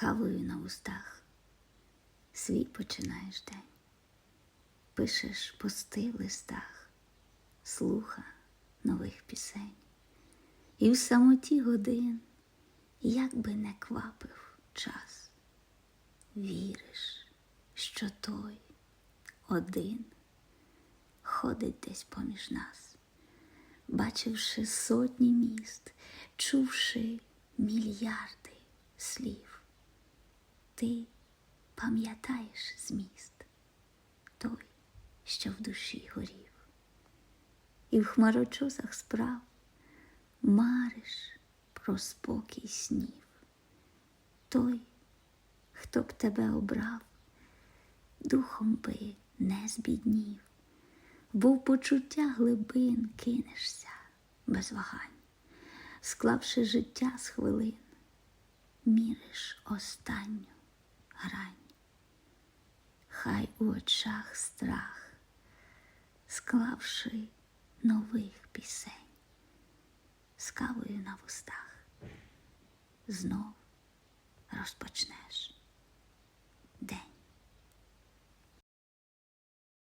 кавою на устах. Свій починаєш день, пишеш пости в листах, слуха нових пісень. І в самоті годин, як би не квапив час, віриш, що той один ходить десь поміж нас, бачивши сотні міст, чувши мільярди слів. Ти пам'ятаєш зміст, той, що в душі горів, і в хмарочосах справ мариш про спокій снів. Той, хто б тебе обрав, духом би не збіднів, бо в почуття глибин кинешся без вагань, склавши життя з хвилин, міриш останню грань. Хай у очах страх, склавши нових пісень, з кавою на вустах, знов розпочнеш день.